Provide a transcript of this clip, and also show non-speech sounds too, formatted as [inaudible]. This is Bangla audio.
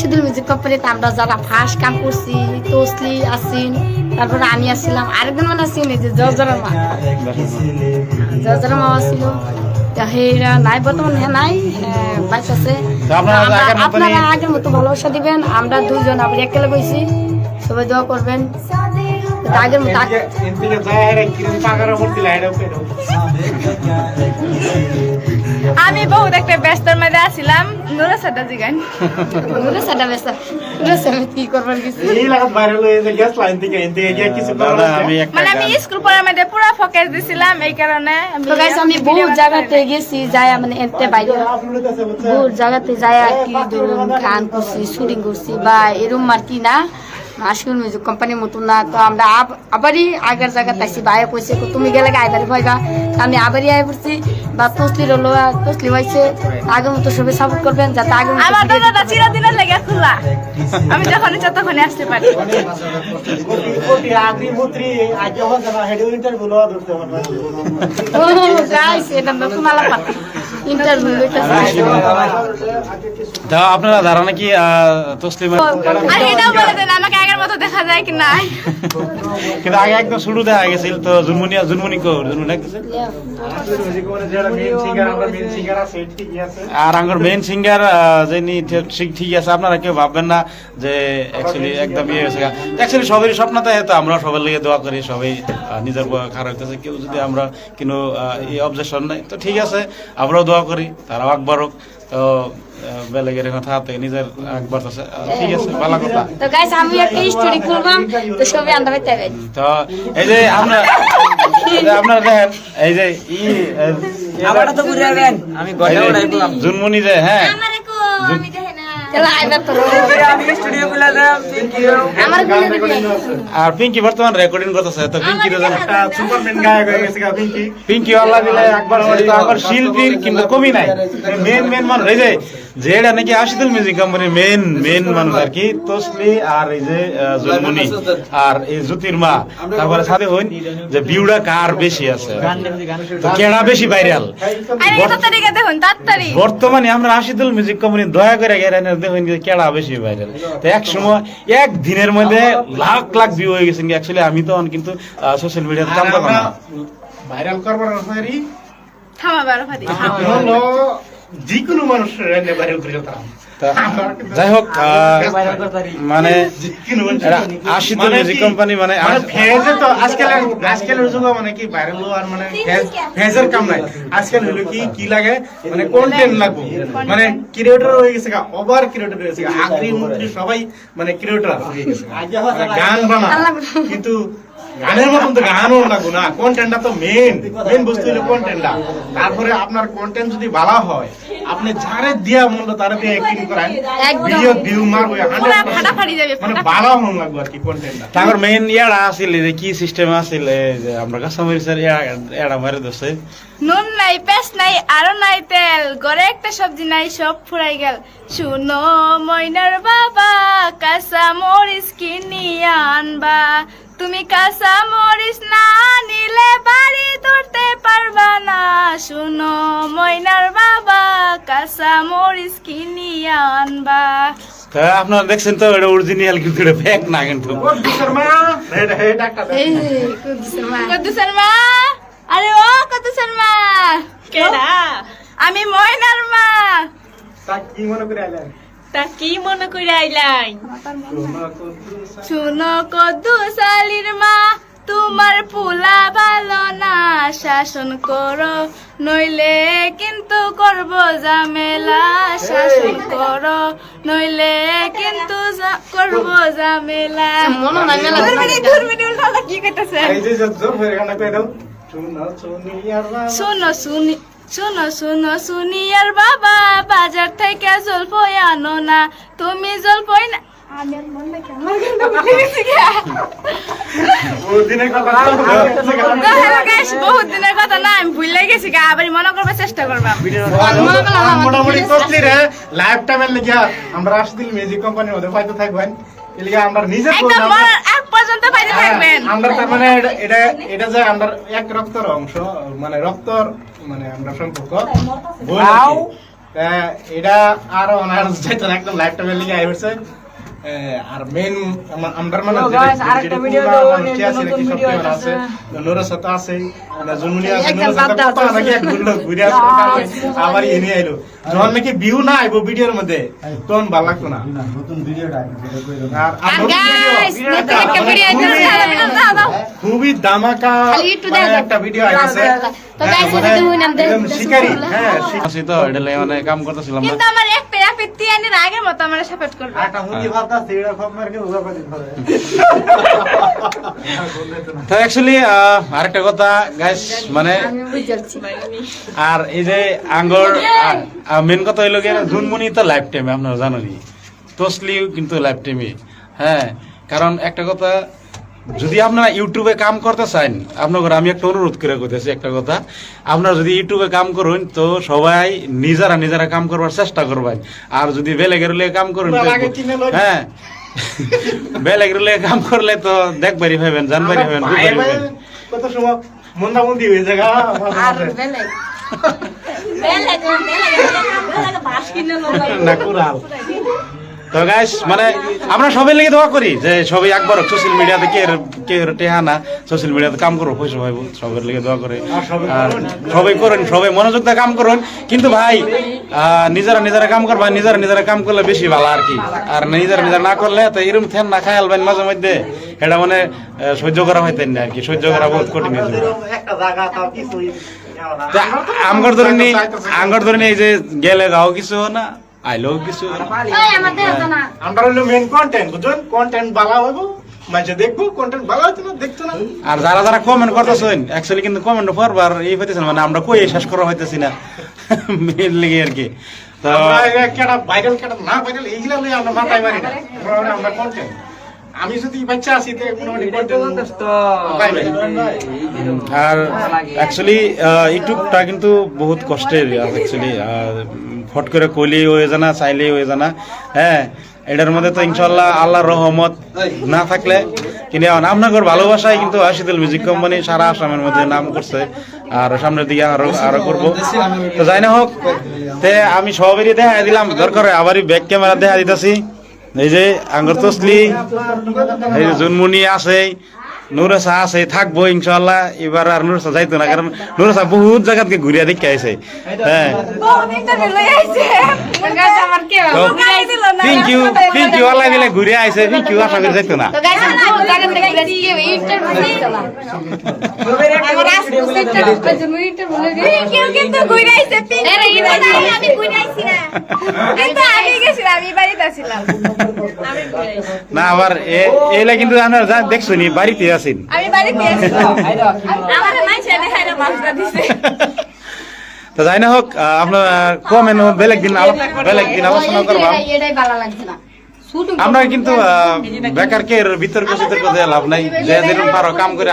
রাশিদুল মিউজিক কোম্পানিতে আমরা যারা ফার্স্ট কাম করছি তসলি আসিন তারপরে আমি আসছিলাম আরেকজন মানে আসিন এই যে জজরা মা। জজরা মা আসছিল হেরা নাই বর্তমান হ্যাঁ নাই বাইক আছে আপনারা আমরা- আগের মতো ভালোবাসা দিবেন আমরা দুইজন আবার একেলগে হয়েছি সবাই দোয়া করবেন। আগের মতো আমি বহুত একটা ব্যস্তর মধ্যে আছিলাম। নুরা সাদা জিগান। নুরে সাদা বেসা নুরে সাদা কি করবেন কিছু? এই লাগাত ভাইরাল হয়ে যে গ্যাস লাইন থেকে এনতে গিয়ে কিছু করার মানে আমি স্কুল পড়ার মধ্যে পুরো ফোকাস দিছিলাম এই কারণে তো গাইস আমি বহুত জায়গাতে গেছি যায় মানে এতে বাইরে। বহুত জায়গাতে যায় কি ধরুন গান করছি শুটিং করছি বা এরম আর কি না আশিকুল মিউজিক কোম্পানির মতন না তো আমরা আব- আবারই আগের জায়গা তাইছি বাইরে কইছে তুমি গেলে আইবারে ভাইবা আমি আবারই আই পড়ছি বা তসলি রলো তসলি হয়েছে আগের মতো সবাই সাপোর্ট করবেন যাতে আগের মতো আমার দাদা চিরদিনের লেগে খোলা। আমি যখন ইচ্ছা আসতে পারি। আগে [laughs] ও গাইস এটা নতুন আলাপ ইন্টারভিউ আপনারা ধারণা কি তসলিমা আর এটাও বলে দেন আমাকে আগের মতো দেখা যায় কি নাই। কিন্তু আগে একদম শুরু দেখা গেছিল তো জুনমুনিয়া জুনমুনি কো জুনমুনি ডাকতেছে মেইন সিঙ্গার আমরা মেইন সিঙ্গার আছে ঠিকই আছে আর আমার মেইন সিঙ্গার যিনি ঠিক ঠিক আছে আপনারা কেউ ভাববেন না যে অ্যাকচুয়ালি একদম ইয়ে হয়েছে। অ্যাকচুয়ালি সবারই স্বপ্ন থাকে তো আমরা সবার লেগে দোয়া করি সবাই নিজের খারাপ হইতেছে কেউ যদি আমরা কোনো এই অবজেকশন নাই তো ঠিক আছে আমরাও দোয়া করি তারাও আকবর হোক। তো বেলেগের কথা হাতে নিজের আকবর আছে ঠিক আছে ভালো কথা। তো গাইস আমি একটা স্টোরি খুলবাম তো সবাই আন্দার পাইতে হবে। তো এই যে আমরা আপনারা দেখেন এই যে ই আমারটা তো বুঝাবেন আমি গড়ে উড়াই বললাম জুনমুনি যে হ্যাঁ। আমারে কো আমি আর পিঙ্কি বর্তমান রেকর্ডিং করতেছে তো পিঙ্কি তো সুপারম্যান গায়ক হয়ে গেছে পিঙ্কি। পিঙ্কি আল্লাহ দিলে একবার আমার শিল্পীর কিন্তু কমি নাই। মেন মেন মানুষ এই যে যেটা নাকি আশিদুল মিউজিক কোম্পানির মেন মেন মানুষ আর কি তসলি আর এই যে আর এই জ্যোতির মা তারপরে সাথে হইন যে বিউডা কার বেশি আছে। তো কেডা বেশি ভাইরাল বর্তমানে আমরা আশিদুল মিউজিক কোম্পানি দয়া করে গেলেন দেখুন কেডা বেশি ভাইরাল তো এক সময় এক দিনের মধ্যে লাখ লাখ ভিউ হয়ে গেছেন অ্যাকচুয়ালি আমি তো কিন্তু সোশ্যাল মিডিয়াতে কাম করতাম না। ভাইরাল করবার রাস্তারি থামা বারো হলো যিকোনো মানুষের এনে ভাইরাল করে যেতাম। যাই হোক মানে যিকোনো মিউজিক কোম্পানি মানে মানে ফেজে তো আজকাল আজকালের যুগে মানে কি ভাইরাল আর মানে ফেজ- ফেজের কাম নাই। আজকাল হলো কি কি লাগে? মানে কন্টেন্ট লাগবে। মানে ক্রিয়েটর হয়ে গেছে গা ওভার ক্রিয়েটর হয়ে গেছে আগ্রি মন্ত্রী সবাই মানে ক্রিয়েটর হয়ে গেছে মানে গান বানা। কিন্তু গানের মতন তো গানও না কন্টেন্টটা তো মেন মেন বস্তু হলো কন্টেন্টটা তারপরে আপনার কন্টেন্ট যদি ভালো হয় আপনি যারে দিয়া মূল্য তারে দিয়ে অ্যাক্টিং করেন। ভিডিও ভিউ মারবে মানে। ভালো হন লাগবে আর কি কন্টেন্টটা তারপর মেইন ইয়ারা আছিল যে কি সিস্টেম আছিল যে আমরা কাস্টমার স্যার এড়া মারে দিচ্ছে নুন নাই পেস্ট নাই আরও নাই তেল। ঘরে একটা সবজি নাই সব ফুরাই গেল। শুনো ময়নার বাবা কাঁচা মরিচ কিনিয়া আনবা। তুমি কাঁচা মরিচ না নিলে বাড়ি ধরতে পারবা না। শুনো ময়নার বাবা কাঁচা মরিচ কিনিয়া আনবা। আপনারা দেখছেন তো এটা অরিজিনাল কিন্তু এটা ফেক না কিন্তু। এই কুদ্দুসের মা। কদ্দু শর্মা আরে ও কদ্দু শর্মা কেডা আমি ময়নার মা তা কি মনে করে আইলেন তা কি মনে করে আইলাই শুনো কদ্দু শালির মা তোমার পুলা ভালো না শাসন করো নইলে কিন্তু করব ঝামেলা শাসন করো নইলে কিন্তু করব ঝামেলা মনো নাই মেলা কি কইতাছে এই যে জোর হয়ে গানটা কই দাও শুনো শুনি। শোনো শুনি শোনো শোনো শুনি আর বাবা বাজার থেকে জলপই আনো না তুমি জলপই না মন বহুত দিনের কথা না আমি ভুলে গেছি গা আবার মনে করবার চেষ্টা করবা। মোটামুটি রে। লাইফ টাইমের লেগে আমরা আসদিল মিউজিক কোম্পানির মধ্যে হয়তো থাকবেন এলিগে আমরা নিজে একদম মরার আগ পর্যন্ত বাইরে থাকবেন। আমরা তার মানে এটা- এটা যে আমরা এক রক্তর অংশ মানে রক্তর মানে আমরা সম্পর্ক এটা আরও অনার যেটা একদম লাইফ টাইমের লিগে আই হচ্ছে আর মেন আমরা মানে Hello guys, আরেকটা video তো নিয়ে নতুন video আছে নুরের সাথে আছে জুনমুনি আছে নুরের সাথে বাদ নাকি এক ঘুরলো ঘুরে আসলো তারপরে আবার এনে আইলো যখন নাকি ভিউ না আইবো ভিডিওর মধ্যে। তখন ভালো লাগতো না আর খুবই- দামাকা একটু মানে। একটা ভিডিও আইছে তো guys, এটা তুমি নাম দে- শিকারি। হ্যাঁ শিকারি। তো এটা মানে কাম করতেছিলাম কিন্তু আমার মতো আমার সাপোর্ট করবে। তো অ্যাকচুয়ালি আরেকটা কথা গাইস মানে আর এই যে আঙ্গর মেন কথা হইল কি জুনমনি তো লাইফ টাইমে আপনারা জানেনই। তসলিও কিন্তু লাইফ টাইমে হ্যাঁ কারণ একটা কথা যদি আপনারা ইউটিউবে কাম করতে চান আপনাকে আমি একটা অনুরোধ করে করতেছি একটা কথা। আপনারা যদি ইউটিউবে কাম করুন তো সবাই নিজেরা নিজেরা কাম করবার চেষ্টা করবেন। আর যদি বেলেগের লিয়ে কাম করুন। হ্যাঁ। বেলেগের লিয়ে কাম করলে তো দেখবারই ভাবেন জানবারই ভাবেন কত সময় মন্দামন্দি হয়ে যায় আর বেলে না কুড়াল। তো গাইস মানে আমরা সবাই লেগে দোয়া করি যে সবাই একবার সোশ্যাল মিডিয়াতে কে কে টেহা না সোশ্যাল মিডিয়াতে কাম করো পয়সা সবাই লেগে দোয়া করে। আর সবাই করুন। সবাই মনোযোগ দিয়ে কাম করুন। কিন্তু ভাই নিজেরা নিজেরা কাম করবা নিজেরা নিজেরা কাম করলে বেশি ভালো আর কি। আর নিজেরা নিজেরা না করলে তো এরকম থেন না খাই আলবেন মাঝে মধ্যে। এটা মানে সহ্য করা হইতেন না আর কি সহ্য করা বহুত কঠিন হয়ে যাবে আমগর ধরে নি আমগর ধরে নি এই যে গেলে গাও কিছু না। কিছু আমার হলো কন্টেন্ট বুঝুন কন্টেন্ট ভালো হইব মাঝে দেখব কন্টেন্ট ভালো হইতো না দেখতো না। আর যারা যারা কমেন্ট করতেছেন অ্যাকচুয়ালি কিন্তু কমেন্ট করবার এই হইতেছে মানে আমরা কই শেষ করা হইতেছি না। মেন লিগে আর কি। তো কেটা ভাইরাল কেটা না ভাইরাল এইগুলা লই আমরা মাথায় মারি না। আমরা কন্টেন্ট আমি যদি বাচ্চা আছি আর অ্যাকচুয়ালি ইউটিউবটা কিন্তু বহুত কষ্টের অ্যাকচুয়ালি ফট করে কইলেই হয়ে জানা চাইলেই হয়ে জানা হ্যাঁ এটার মধ্যে তো ইনশাল্লাহ আল্লাহ রহমত না থাকলে, কিন্তু আপনাদের ভালোবাসায় কিন্তু আশিদুল মিউজিক কোম্পানি সারা আসামের মধ্যে নাম করছে, আর সামনের দিকে আরও আরও করব। তো যাই না হোক, তে আমি সবারই দেখা দিলাম, দরকার আবারই ব্যাক ক্যামেরা দেখা দিতেছি। এই যে আঙ্গর তসলি, এই যে জুনমুনি আছে নুরসা আছে থাকব ইনশাল্লাহ এবার আর নুরসা যাইতো না কারণ নুরসা বহুত জায়গাতে ঘুরিয়া দেখে আইছে। হ্যাঁ। Thank you thank you Allah দিলে ঘুরে আইছে থ্যাংক ইউ আশা করে যাইতো না। আমার না, আবার এলা কিন্তু আপনার যা দেখছ নি বাড়িতে আছেন। আমি বাড়িতে ছিলাম আমার মাইছে দেখাই মাছটা দিছে। তো যাই না হোক আপনার কমেন বেলেগ দিন বেলেগ দিন আলোচনা করবা। আমরা কিন্তু আহ, বেকারকে বিতর্ক সিতর্ক দেওয়া লাভ নাই। যে যেরকম পারো কাম করে